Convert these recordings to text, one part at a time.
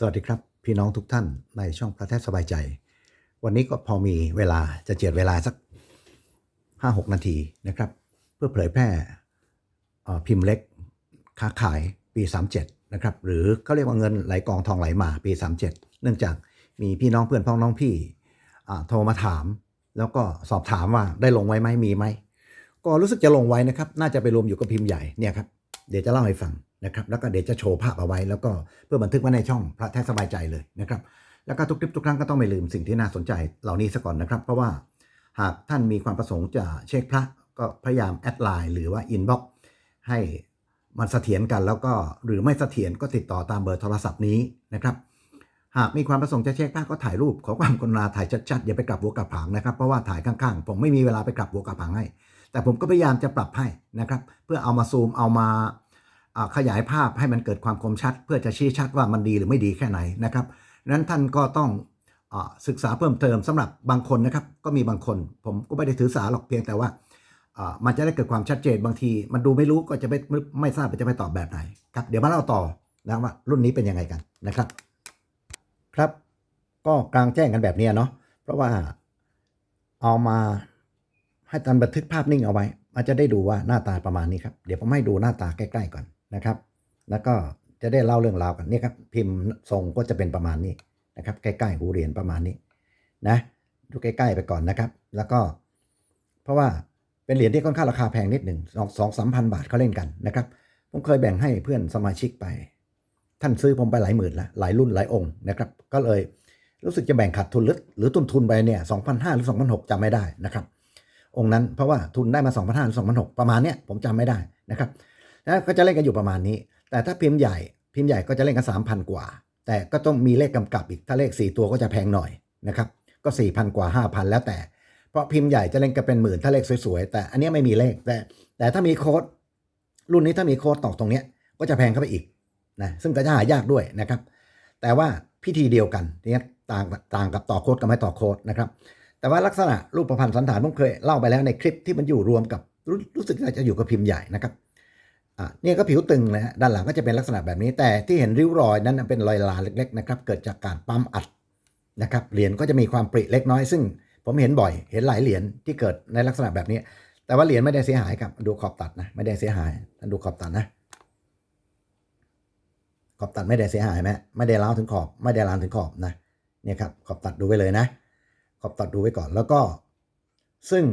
สวัสดีครับ พี่น้องทุกท่านในช่องพระแทบสบายใจ วันนี้ก็พอมีเวลาจะเจียดเวลาสัก 5-6 นาทีนะครับ เพื่อเผยแพร่พิมพ์เล็กค้าขายปี 37 นะครับ หรือเขาเรียกว่าเงินไหลกองทองไหลมาปี 37 เนื่องจากมีพี่น้องเพื่อนพ้องน้องพี่โทรมาถาม แล้วก็สอบถามว่าได้ลงไว้ไหมมีไหมก็รู้สึกจะลงไว้นะครับ น่าจะไปรวมอยู่กับพิมพ์ใหญ่เนี่ยครับเดี๋ยวจะเล่าให้ฟัง นะครับแล้วก็เดี๋ยวจะโชว์ภาพเอาไว้ แล้วก็เพื่อบันทึกไว้ในช่องพระแท้สบายใจเลยนะครับแล้วก็ทุกคลิปทุกครั้งก็ต้องไม่ลืมสิ่งที่น่าสนใจเหล่านี้ซะก่อนนะครับ เพราะว่าหากท่านมีความประสงค์จะเช็คพระก็พยายามแอดไลน์หรือว่าอินบ็อกให้มันเสถียรกันแล้วก็หรือไม่เสถียรก็ติดต่อตามเบอร์โทรศัพท์นี้นะครับ หากมีความประสงค์จะเช็คพระก็ถ่ายรูป ขอความกรุณาถ่ายชัดๆอย่าไปกลับหัวกลับหางนะครับเพราะว่าถ่ายข้างๆ ผมไม่มีเวลาไปกลับหัวกลับหางให้ แต่ผมก็พยายามจะปรับให้นะครับ เพื่อเอามาซูมเอามา ขยายภาพให้มันเกิดความคมชัด เพื่อจะชี้ชัดว่ามันดีหรือไม่ดีแค่ไหนนะครับนั้นท่านก็ต้องอศึกษาเพิ่มเติมสำหรับบางคนนะครับ ก็มีบางคน ผมก็ไม่ได้ถือสาหรอกเพียงแต่ว่ามันจะได้เกิดความชัดเจนบางที มันดูไม่รู้ก็จะไม่ไม่ทราบจะไปตอบแบบไหนครับเดี๋ยวมาเล่าต่อนะว่ารุ่นนี้เป็นยังไงกันนะครับ ครับ ก็กลางแจ้งกันแบบนี้เนาะเพราะว่าเอามาให้ท่านบันทึกภาพนิ่งเอาไว้มันจะได้ดูว่าหน้าตาประมาณนี้ครับ เดี๋ยวผมให้ดูหน้าตาใกล้ ๆ ก่อน นะครับ แล้วก็จะได้เล่าเรื่องราวกันนี่ครับพิมพ์ทรงก็จะเป็นประมาณนี้นะครับ ใกล้ๆหูเหรียญประมาณนี้นะดูใกล้ๆไปก่อนนะครับ แล้วก็ เพราะว่าเป็นเหรียญที่ค่อนข้างราคาแพงนิดหนึ่งสองสองสามพันบาทเขาเล่นกันนะครับ ผมเคยแบ่งให้เพื่อนสมาชิกไป ท่านซื้อผมไปหลายหมื่นละหลายรุ่นหลายองค์นะครับ ก็เลยรู้สึกจะแบ่งขาดทุนหรือหรือต้นทุนไปเนี่ยสองพันห้าหรือสองพันหกจำไม่ได้นะครับ องค์นั้นเพราะว่าทุนได้มา2 5 0 0หรือ2,600ประมาณเนี้ยผมจำไม่ได้นะครับ แล้วก็จะเล่นกันอยู่ประมาณนี้ แต่ถ้าพิมพ์ใหญ่พิมพ์ใหญ่ก็จะเล่นกัน 3,000 กว่า แต่ก็ต้องมีเลขกำกับอีกถ้าเลข 4 ตัวก็จะแพงหน่อยนะครับก็ 4,000 กว่า 5,000 แล้วแต่ เพราะพิมพ์ใหญ่จะเล่นกันเป็นหมื่นถ้าเลขสวยๆ แต่อันนี้ไม่มีเลขแต่ แต่ถ้ามีโค้ดรุ่นนี้ถ้ามีโค้ดตอกตรงเนี้ยก็จะแพงเข้าไปอีกนะซึ่งก็จะหายากด้วยนะครับ แต่ว่าพิธีเดียวกันเนี่ยต่างต่างกับต่อโค้ดกับไม่ต่อโค้ดนะครับแต่ว่าลักษณะรูปประพันธ์สันฐานผมเคยเล่าไปแล้วในคลิปที่มันอยู่รวมกับรู้รู้สึกว่าจะอยู่กับพิมพ์ใหญ่นะครับ อ่าเนี่ยก็ผิวตึงนะฮะด้านหลังก็จะเป็นลักษณะแบบนี้ แต่ที่เห็นริ้วรอยนั้นเป็นรอยลาเล็กๆนะครับเกิดจากการปั๊มอัดนะครับเหรียญก็จะมีความปริเล็กน้อย ซึ่งผมเห็นบ่อย เห็นหลายเหรียญที่เกิดในลักษณะแบบนี้ แต่ว่าเหรียญไม่ได้เสียหายครับดูขอบตัดนะไม่ได้เสียหายท่านดูขอบตัดนะขอบตัดไม่ได้เสียหายไหมไม่ได้ล้าวถึงขอบ ไม่ได้ลามถึงขอบนะเนี่ยครับขอบตัดดูไว้เลยนะ ขอบตัดดูไว้ก่อนแล้วก็ ซึ่ง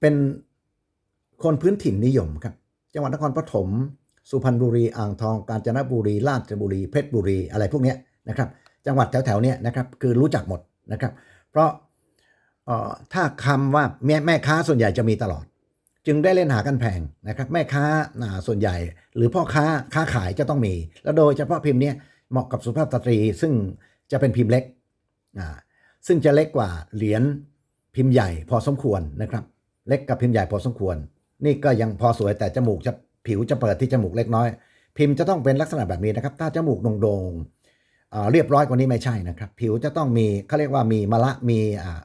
เป็น คนพื้นถิ่นนิยมครับ จังหวัดนครปฐมสุพรรณบุรีอ่างทองกาญจนบุรีราชบุรีเพชรบุรีอะไรพวกนี้นะครับ จังหวัดแถวๆเนี้ยนะครับคือรู้จักหมดนะครับ เพราะถ้าคำว่าแม่แม่ค้าส่วนใหญ่จะมีตลอด จึงได้เล่นหากันแพงนะครับ แม่ค้าส่วนใหญ่ หรือพ่อค้าค้าขายจะต้องมี แล้วโดยเฉพาะพิมพ์เนี้ยเหมาะกับสุภาพสตรี ซึ่งจะเป็นพิมพ์เล็กซึ่งจะเล็กกว่าเหรียญพิมพ์ใหญ่พอสมควรนะครับ เล็กกับพิมพ์ใหญ่พอสมควร นี่ก็ยังพอสวยแต่จมูกจะผิวจะเปิดที่จมูกเล็กน้อย พิมพ์จะต้องเป็นลักษณะแบบนี้นะครับ ถ้าจมูกโด่งๆเรียบร้อยกว่านี้ไม่ใช่นะครับ ผิวจะต้องมีเขาเรียกว่ามีมะละมีอ่า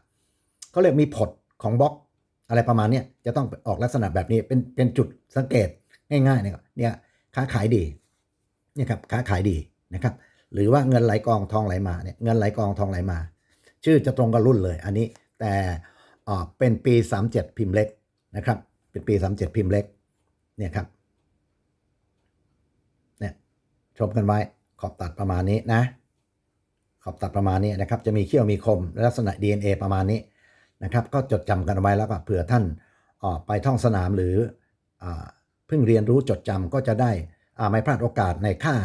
เขาเรียกมีผดของบล็อก อะไรประมาณนี้จะต้องออกลักษณะแบบนี้เป็นเป็นจุดสังเกตง่ายๆเนี่ยเนี่ยค้าขายดีเนี่ยครับค้าขายดีนะครับ หรือว่าเงินไหลกองทองไหลมาเนี่ยเงินไหลกองทองไหลมา ชื่อจะตรงกับรุ่นเลยอันนี้แต่เป็นปี 37 พิมพ์เล็กนะครับ เป็นปี 37 พิมพ์เล็ก เนี่ยครับ เนี่ยชมกันไว้ ขอบตัดประมาณนี้นะ ขอบตัดประมาณนี้นะครับ จะมีเขี้ยวมีคมลักษณะ DNA ประมาณนี้นะครับ ก็จดจำกันไว้แล้วก็เผื่อท่านออกไปท่องสนามหรืออเพิ่งเรียนรู้จดจำก็จะได้ไม่พลาดโอกาสในค่า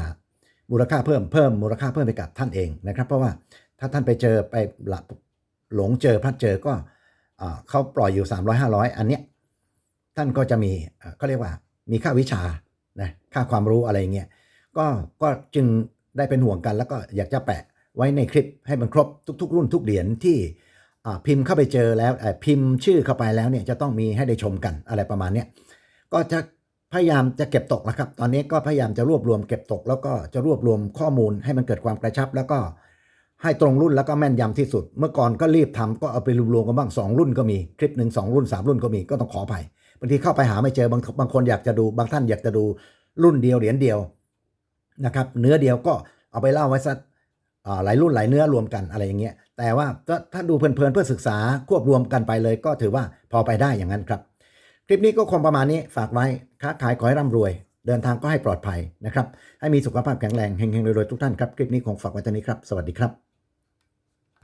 มูลค่าเพิ่มเพิ่มมูลค่าเพิ่มไปกับท่านเองนะครับ เพราะว่าถ้าท่านไปเจอไปหลงเจอพลัดเจอก็อเขาปล่อยอยู่ 300 500 อันเนี้ย ท่านก็จะมีเขาเรียกว่ามีค่าวิชานะค่าความรู้อะไรเงี้ยก็ก็จึงได้เป็นห่วงกันแล้วก็อยากจะแปะไว้ในคลิปให้มันครบทุก ๆ รุ่นทุกเหรียญที่พิมพ์เข้าไปเจอแล้วพิมพ์ชื่อเข้าไปแล้วเนี่ยจะต้องมีให้ได้ชมกันอะไรประมาณเนี้ยก็จะพยายามจะเก็บตกนะครับ ตอนนี้ก็พยายามจะรวบรวมเก็บตก แล้วก็จะรวบรวมข้อมูลให้มันเกิดความกระชับ แล้วก็ให้ตรงรุ่นแล้วก็แม่นยำที่สุด เมื่อก่อนก็รีบทำก็เอาไปรวมๆกันบ้าง2รุ่นก็มีคลิปหนึ่งสองรุ่น 3 รุ่นก็มีก็ต้องขออภัยางทีเข้าไปหาไม่เจอบางบางคนอยากจะดูบางท่านอยากจะดูรุ่นเดียวเหรียญเดียวนะครับเนื้อเดียวก็เอาไปเล่าไว้สักหลายรุ่นหลายเนื้อรวมกันอะไรอย่างเงี้ยแต่ว่าก็ถ้าดูเพลินๆเพื่อศึกษาควบรวมกันไปเลย ก็ถือว่าพอไปได้อย่างนั้นครับ คลิปนี้ก็คงประมาณนี้ฝากไว้ค้าขายขอให้ร่ำรวย เดินทางก็ให้ปลอดภัยนะครับให้มีสุขภาพแข็งแรงเฮงๆรวยๆทุกท่านครับคลิปนี้คงฝากไว้เท่านี้ครับสวัสดีครับ